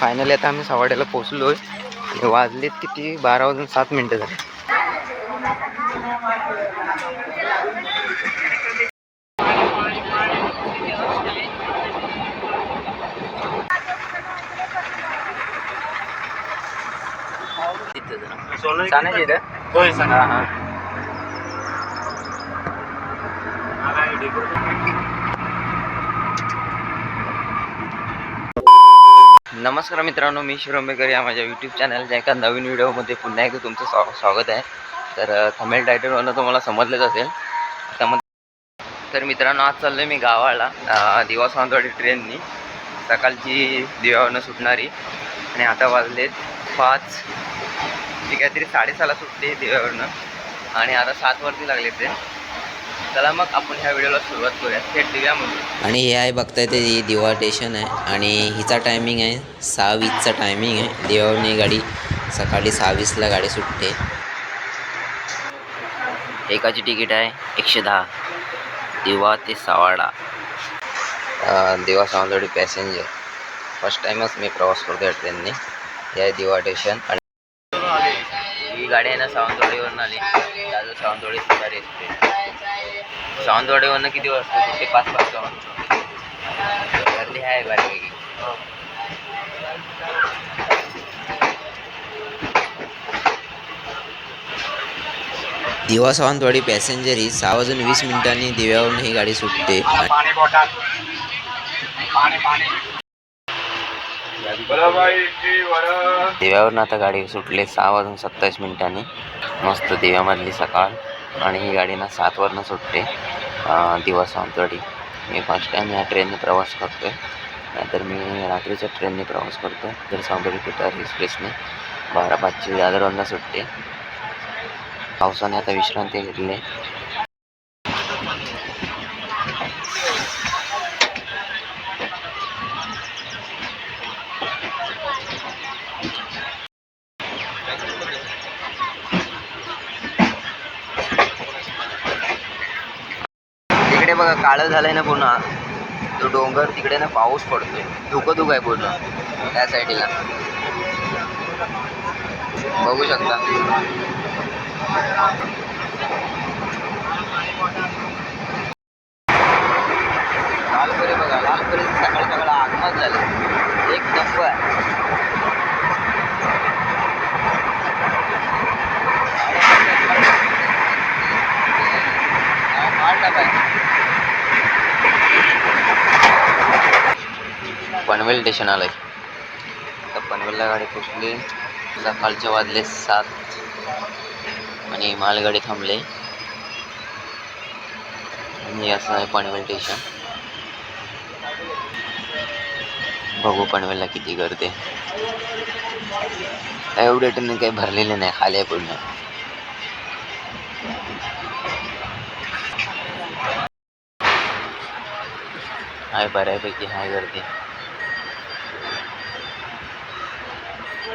Finally आता आम्ही सवाड्याला पोचलो आहे वाजलेत किती? बारा वाजून सात मिनटं झाली. इथं? होय हा हा. नमस्कार मित्रांनो मी शिरोंबेकर या माझ्या यूट्यूब चॅनलच्या एका नवीन व्हिडिओमध्ये पुन्हा एकदा तुमचं स्वा स्वागत आहे. तर थमेल टायटलवरनं तुम्हाला समजलंच असेल. त्यामध्ये तर मित्रांनो आज चाललो आहे मी गावाला दिवा सावंतवाडी ट्रेननी सकाळची दिव्यावरनं सुटणारी. आणि आता वाजलेत पाच. ती काहीतरी साडेसहाला सुटते दिव्यावरनं. आणि आता सातवरती लागले ते. चला मग आपण ह्या व्हिडिओला सुरुवात करूया थेट दिव्यामध्ये आणि हे आहे बघताय ते ही दिवा स्टेशन आहे आणि हिचा टायमिंग आहे सहा वीसचा टायमिंग आहे. दिवावरनी गाडी सकाळी सहा वीसला गाडी सुटते. एकाची तिकीट आहे एकशे दहा. दिवा ते सावाडा. दिवा सावंतवाडी पॅसेंजर फर्स्ट टाईमच मी प्रवास करतो या ट्रेनने. हे आहे दिवा स्टेशन आणि ही गाडी आहे ना सावंतवाडीवरून आली. दादर सावंतवाडी सुधारी एक्सप्रेस सावंतवाडीवरनं किती वाजता सुटते पाच वाजता गर्दी आहे बऱ्यापैकी. दिवा सावंतवाडी पॅसेंजर ही सहा वाजून वीस मिनिटांनी दिव्यावरून ही गाडी सुटते. पाणी बॉटल पाणी पाणी भाई की वरं दिव्यावरून आता गाडी सुटली सहा वाजून सत्तावीस मिनिटांनी. मस्त दिव्यामधली सकाळ. आणि ही गाडी ना सातवरनं सुटते. दिवस दिवा सावंतवाडी मी फर्स्ट टाईम या ट्रेनने प्रवास करतो आहे नाहीतर मी रात्रीच्या ट्रेनने प्रवास करतो आहे तर सावंतवाडी कुटार एक्सप्रेसने बारा पाचची दादरवरनं सुटते. पावसाने आता विश्रांती घेतली आहे तिकडे बघा काळं झालंय ना पुन्हा तो डोंगर तिकडे ना पाऊस पडतोय. धुकं धुक आहे पूर्ण त्या साईडला. बघू शकता लालपरी बघा लालपरी सकाळ सकाळ आगमन झालं एक नंबर पनवेल स्टेशन आलंय. तर पनवेलला गाडी पोचली. सकाळचे वाजले सात. आणि मालगाडी थांबले. आणि असं आहे पनवेल स्टेशन बघू पनवेलला किती गर्दी. एवढे ट्रेन काही भरलेले नाही खाली आहे पूर्ण. आहे बऱ्यापैकी आहे गर्दी.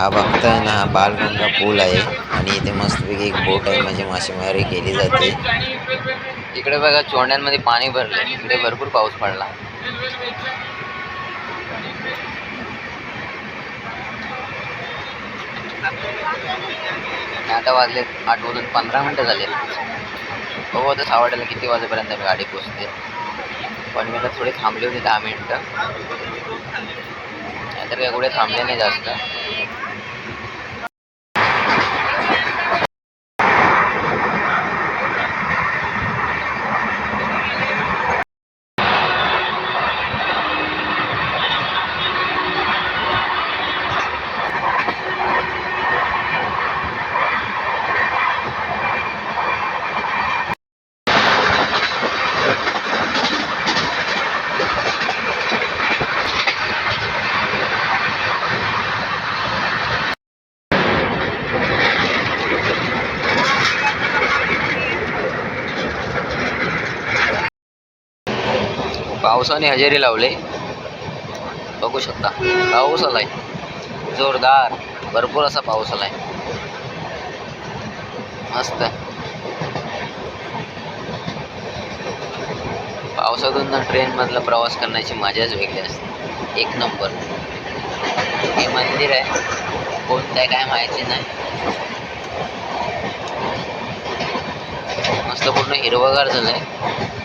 हा बघताय ना हा बालगंगा पूल आहे आणि इथे मस्तपैकी एक बोट आहे म्हणजे मासेमारी केली जाते. इकडे बघा चोंड्यांमध्ये पाणी भरलं इकडे भरपूर पाऊस पडला. आता वाजले आठ वाजून पंधरा मिनटं झाले. बघू आता सावड्याला किती वाजेपर्यंत गाडी पोचते पण मी आता थोडी थांबली होती दहा मिनटं. नाहीतर काय कुठे थांबले नाही जास्त. पावसाने हजेरी लावले. बघू शकता. पाऊस आलाय. जोरदार भरपूर असा पाऊस आलाय. मस्त. पावसातून ट्रेन मधला प्रवास करण्याची मजाच वेगळी असते. एक नंबर. हे मंदिर आहे. कोणतं आहे काय माहिती नाही. मस्त पूर्ण हिरवगार झालंय. आहे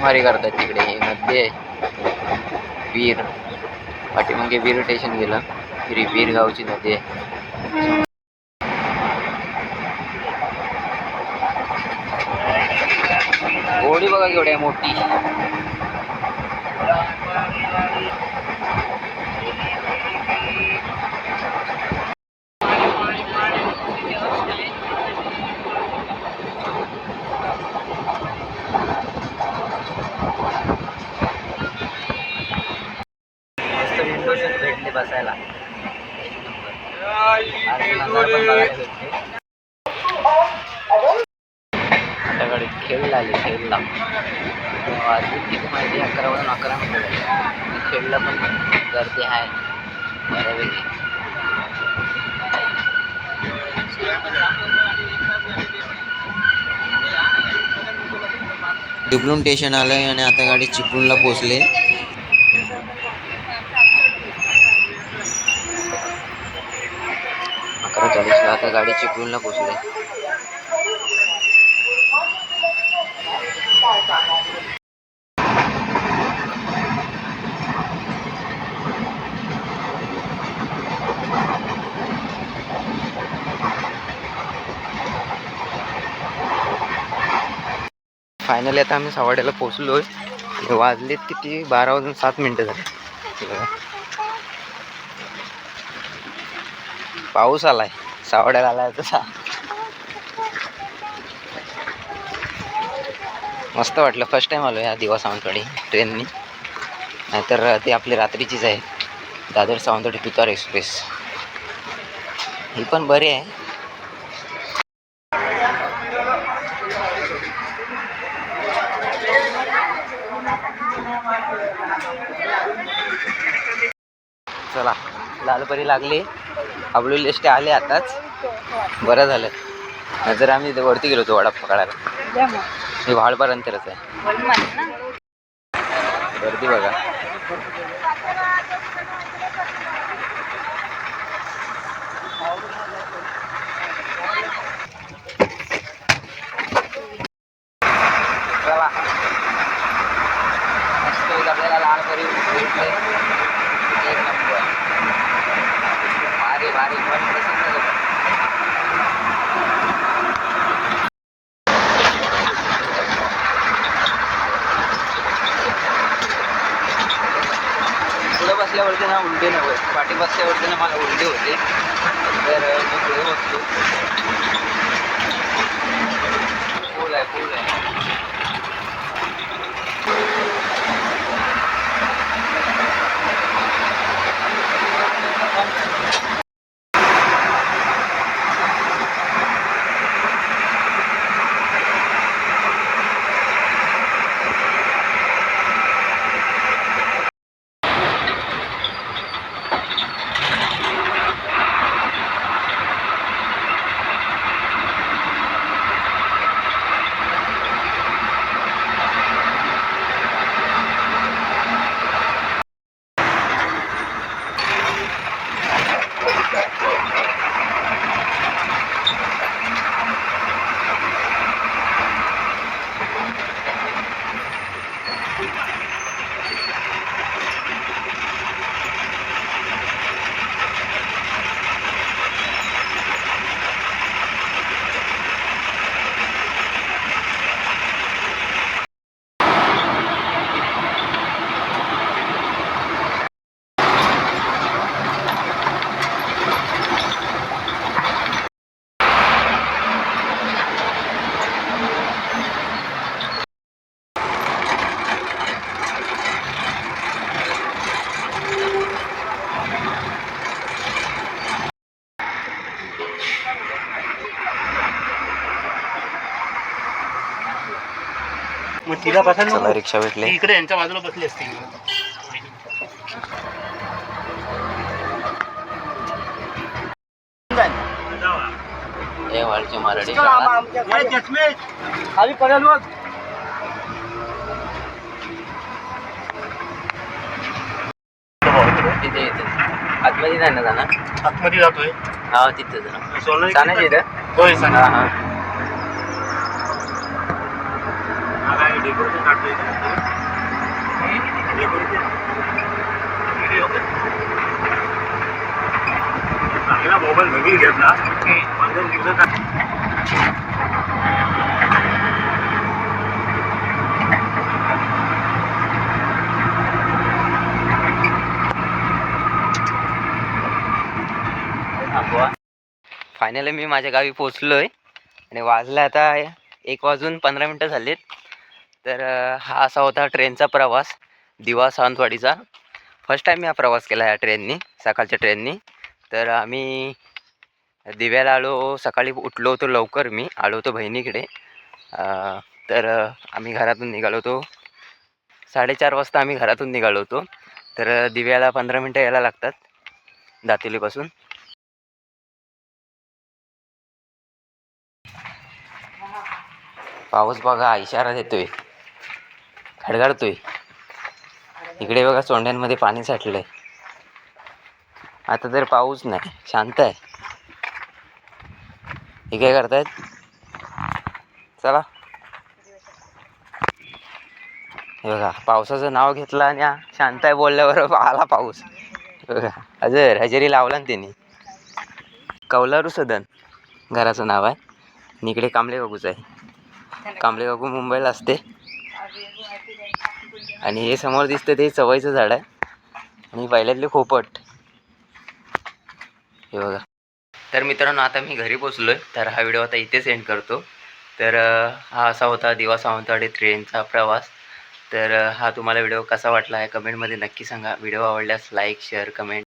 मासेमारी करतात तिकडे. हे नदी आहे वीर पाठीमागे वीर स्टेशन गेलं. फिरी वीर गावची नदी आहे. होडी बघा केवढी आहे मोठी मस्त विंडो सीट भेटली बसायला एक नंबर. आज नजारा पण बघायला भेटते. आता गाडी खेळ आली खेळला वाजली किती माहिती अकरा वाजून अकरा मिनिटं झाली. आणि खेळला पण गर्दी आहे बऱ्यापैकी चिपळूण स्टेशन आहे आणि आता गाडी चिपळूणला पोचले अकरा चाळीसला आता गाडी चिपळूणला पोचले फायनली आता आम्ही सवाड्याला पोचलो आहे वाजलेत किती? बारा वाजून सात मिनटं झाली. पाऊस आलाय. सावड्याला आलाय तसा. मस्त वाटलं. फर्स्ट टाइम आलो या दिवा सावंतवाडी ट्रेननी नाहीतर ती आपली रात्रीचीच आहे. दादर सावंतवाडी तुतार एक्सप्रेस ही पण बरी आहे. चला लालपरी लागली. आपली लिस्ट आले आताच. बरं झालं. नाहीतर आम्ही इथे वरती गेलो होतो वडा पकडायला. हे व्हाळपर्यंतच आहे. गर्दी बघा चला मस्त इथं आपल्याला लालपरी भेटले एक नंबर भारी भारी मन प्रसन्न झालं. पुढं बसल्यावरती ना उलटे नव्हे पाठी बसल्यावरती ना मला उलटे होते. तर मी पुढे बसलो. पूल आहे पूल आहे. तिला बसायला चला. रिक्षा भेटले. इकडे यांच्या बाजूला बसली असती. हे वाळची मराठी. खाली. पडेल बघ तिथे येते आतमध्ये नाही ना जाणार. आतमध्ये जातोय. हा तिथे जाणार. सोनं जाण्याची इथं? होय हा सांगा हा. डेकोरेशन काढतोय डेकोरेशन व्हिडिओ चांगला मोबाईल नवीन घेतला पंधरा दिवसात फायनली मी माझ्या गावी पोचलो आहे आणि वाजलं आता एक वाजून पंधरा मिनटं झालीत. तर हा असा होता ट्रेनचा प्रवास दिवा सावंतवाडीचा फर्स्ट टाईम मी हा प्रवास केला या ट्रेननी सकाळच्या ट्रेननी. तर आम्ही दिव्याला आलो सकाळी उठलो होतो लवकर मी आलो होतो बहिणीकडे. तर आम्ही घरातून निघालो होतो. साडेचार वाजता आम्ही घरातून निघालो होतो. तर दिव्याला पंधरा मिनटं यायला लागतात दातेलीपासून. पाऊस बघा इशारा देतोय. हडगाडतोय इकडे बघा सोंड्यांमध्ये पाणी साठलंय. आता तर पाऊस नाही शांत आहे. हे काय करतायत? चला. हे बघा पावसाचं नाव घेतलं आणि शांत आहे बोलल्यावर आला पाऊस. हे बघा हजर हजेरी लावला ना त्यांनी. कौलारू सदन घराचं नाव आहे. आणि इकडे कांबळे बाबूच आहे. कांबळे बाबू मुंबईला असते. आणि हे समोर दिसतं ते चवईचं झाड आहे. आणि पहिल्यातले खोपट. हे बघा. तर मित्रांनो आता मी घरी पोचलो आहे तर हा व्हिडिओ आता इथेच एंड करतो. तर हा असा होता दिवा सावंतवाडी ट्रेनचा प्रवास. तर हा तुम्हाला व्हिडिओ कसा वाटला आहे कमेंटमध्ये नक्की सांगा. व्हिडिओ आवडल्यास लाईक शेअर कमेंट